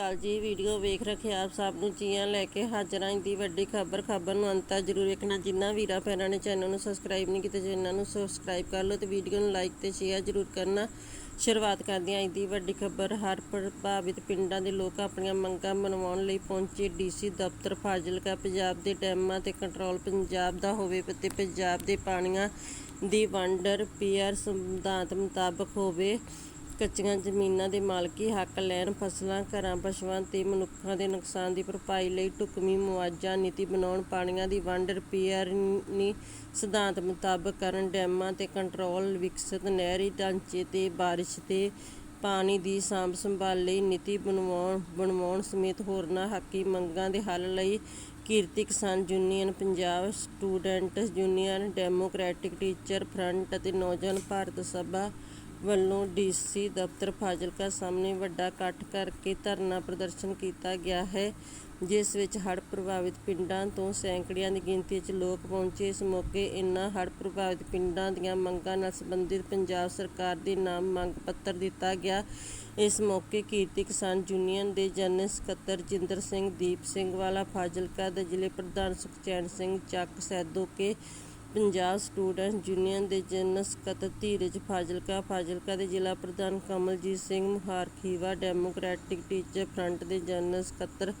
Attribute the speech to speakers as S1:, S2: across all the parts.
S1: ਅਕਾਲ ਜੀ, ਵੀਡੀਓ ਵੇਖ ਰੱਖੇ ਆਪ ਸਭ ਨੂੰ ਜੀਆਂ ਲੈ ਕੇ ਹਾਜ਼ਰ ਦੀ ਵੱਡੀ ਖਬਰ ਖਬਰ ਨੂੰ ਅੰਤ ਤੱਕ ਜ਼ਰੂਰ ਵੇਖਣਾ। ਜਿੰਨਾ ਵੀਰਾ ਭੈਣਾਂ ਨੇ ਚੈਨਲ ਨੂੰ ਸਬਸਕ੍ਰਾਈਬ ਨਹੀਂ ਕੀਤਾ, ਜਿਨ੍ਹਾਂ ਨੂੰ ਸਬਸਕ੍ਰਾਈਬ ਕਰ ਲਓ ਤੇ ਵੀਡੀਓ ਨੂੰ ਲਾਈਕ ਤੇ ਸ਼ੇਅਰ ਜ਼ਰੂਰ ਕਰਨਾ। ਸ਼ੁਰੂਆਤ ਕਰਦੇ ਆਂ ਦੀ ਵੱਡੀ ਖਬਰ, ਹਰ ਪ੍ਰਭਾਵਿਤ ਪਿੰਡਾਂ ਦੇ ਲੋਕ ਆਪਣੀਆਂ ਮੰਗਾਂ ਮਨਵਾਉਣ ਲਈ ਪਹੁੰਚੇ ਡੀਸੀ ਦਫ਼ਤਰ ਫਾਜ਼ਿਲਕਾ। ਪੰਜਾਬ ਦੇ ਡੈਮਾਂ ਤੇ ਕੰਟਰੋਲ ਪੰਜਾਬ ਦਾ ਹੋਵੇ ਤੇ ਪੰਜਾਬ ਦੇ ਪਾਣੀਆਂ ਦੀ ਵੰਡਰ ਪੀਆਰ ਸਿਧਾਂਤ ਮੁਤਾਬਕ ਹੋਵੇ। ਕੱਚੀਆਂ ਜ਼ਮੀਨਾਂ ਦੇ ਮਾਲਕੀ ਹੱਕ ਲੈਣ, ਫਸਲਾਂ, ਘਰਾਂ, ਪਸ਼ੂਆਂ ਤੇ ਮਨੁੱਖਾਂ ਦੇ ਨੁਕਸਾਨ ਦੀ ਭਰਪਾਈ ਲਈ ਢੁਕਵੀਂ ਮੁਆਵਜ਼ਾ ਨੀਤੀ ਬਣਾਉਣ, ਪਾਣੀਆਂ ਦੀ ਵੰਡ, ਰਿਪੇਅਰ ਸਿਧਾਂਤ ਮੁਤਾਬਕ ਕਰਨ, ਡੈਮਾਂ ਤੇ ਕੰਟਰੋਲ ਵਿਕਸਿਤ, ਨਹਿਰੀ ਢਾਂਚੇ ਤੇ ਬਾਰਿਸ਼ ਤੇ ਪਾਣੀ ਦੀ ਸਾਂਭ ਸੰਭਾਲ ਲਈ ਨੀਤੀ ਬਣਵਾਉਣ ਬਣਵਾਉਣ ਸਮੇਤ ਹੋਰਨਾਂ ਹੱਕੀ ਮੰਗਾਂ ਦੇ ਹੱਲ ਲਈ Kirti Kisan union, Punjab students union, democratic teacher front ਅਤੇ ਨੌਜਵਾਨ ਭਾਰਤ ਸਭਾ ਵੱਲੋਂ ਡੀਸੀ ਦਫ਼ਤਰ ਫਾਜ਼ਿਲਕਾ ਸਾਹਮਣੇ ਵੱਡਾ ਇਕੱਠ ਕਰਕੇ ਧਰਨਾ ਪ੍ਰਦਰਸ਼ਨ ਕੀਤਾ ਗਿਆ ਹੈ, ਜਿਸ ਵਿੱਚ ਹੜ੍ਹ ਪ੍ਰਭਾਵਿਤ ਪਿੰਡਾਂ ਤੋਂ ਸੈਂਕੜਿਆਂ ਦੀ ਗਿਣਤੀ 'ਚ ਲੋਕ ਪਹੁੰਚੇ। ਇਸ ਮੌਕੇ ਇਨ੍ਹਾਂ ਹੜ੍ਹ ਪ੍ਰਭਾਵਿਤ ਪਿੰਡਾਂ ਦੀਆਂ ਮੰਗਾਂ ਨਾਲ ਸੰਬੰਧਿਤ ਪੰਜਾਬ ਸਰਕਾਰ ਦੇ ਨਾਮ ਮੰਗ ਪੱਤਰ ਦਿੱਤਾ ਗਿਆ। ਇਸ ਮੌਕੇ ਕੀਰਤੀ ਕਿਸਾਨ ਯੂਨੀਅਨ ਦੇ ਜਨਰਲ ਸਕੱਤਰ ਜਿੰਦਰ ਸਿੰਘ, ਦੀਪ ਸਿੰਘ ਵਾਲਾ, ਫਾਜ਼ਿਲਕਾ ਦੇ ਜ਼ਿਲ੍ਹੇ ਪ੍ਰਧਾਨ ਸੁਖਚੈਨ ਸਿੰਘ, ਚੱਕ ਸੈਦੋਕੇ ਪੰਜਾਬ ਸਟੂਡੈਂਟ ਯੂਨੀਅਨ ਦੇ ਜਨਰਲ ਸਕੱਤਰ ਧੀਰਜ ਫਾਜ਼ਿਲਕਾ ਫਾਜ਼ਿਲਕਾ ਦੇ ਜ਼ਿਲ੍ਹਾ ਪ੍ਰਧਾਨ Kamaljit Singh Muhar Khiva democratic teacher front ਦੇ ਜਨਰਲ ਸਕੱਤਰ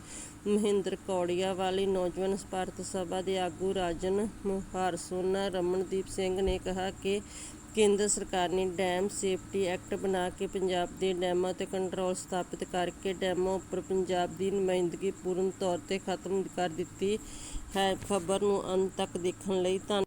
S1: ਮਹਿੰਦਰ ਕੌੜੀਆ ਵਾਲੀ, ਨੌਜਵਾਨ ਭਾਰਤ ਸਭਾ ਦੇ ਆਗੂ ਰਾਜਨ ਮੁਹਾਰ ਸੋਨਾ ਰਮਨਦੀਪ ਸਿੰਘ ਨੇ ਕਿਹਾ ਕਿ ਕੇਂਦਰ ਸਰਕਾਰ ਨੇ ਡੈਮ ਸੇਫਟੀ ਐਕਟ ਬਣਾ ਕੇ ਪੰਜਾਬ ਦੇ ਡੈਮਾਂ ਤੇ ਕੰਟਰੋਲ ਸਥਾਪਿਤ ਕਰਕੇ ਡੈਮਾਂ ਉੱਪਰ ਪੰਜਾਬ ਦੀ ਨੁਮਾਇੰਦਗੀ ਪੂਰਨ ਤੌਰ ਤੇ ਖਤਮ ਕਰ ਦਿੱਤੀ ਹੈ। ਖਬਰ ਨੂੰ ਅੰਤ ਤੱਕ ਦੇਖਣ ਲਈ ਧੰਨ